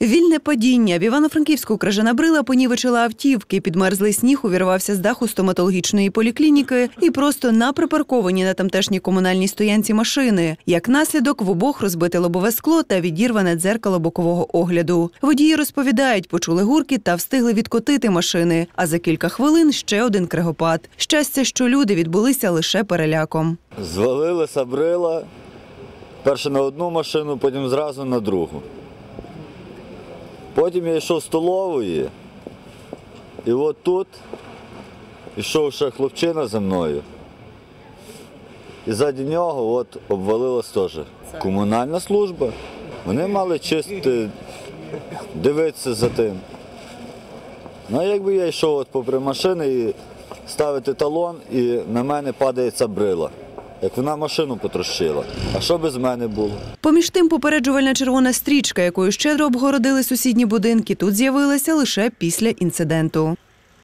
Вільне падіння в Івано-Франківську кражана брила понівечила автівки. Підмерзлий сніг увірвався з даху стоматологічної поліклініки і просто на припарковані на тамтешній комунальній стоянці машини. Як наслідок, в обох розбите лобове скло та відірване дзеркало бокового огляду. Водії розповідають, почули гурки та встигли відкотити машини. А за кілька хвилин ще один кригопад. Щастя, що люди відбулися лише переляком. Звалилися брила. Перше на одну машину, потім зразу на другу. Потім я йшов з столової. І от тут йшов ще хлопчина за мною. І ззаді нього от обвалилась теж комунальна служба. Вони мали чисти, дивитися за тим. Ну, якби я йшов от попри машини і ставити талон, і на мене падає ця брила. Як вона машину потрощила. А що без мене було? Поміж тим, попереджувальна червона стрічка, якою щедро обгородили сусідні будинки, тут з'явилася лише після інциденту.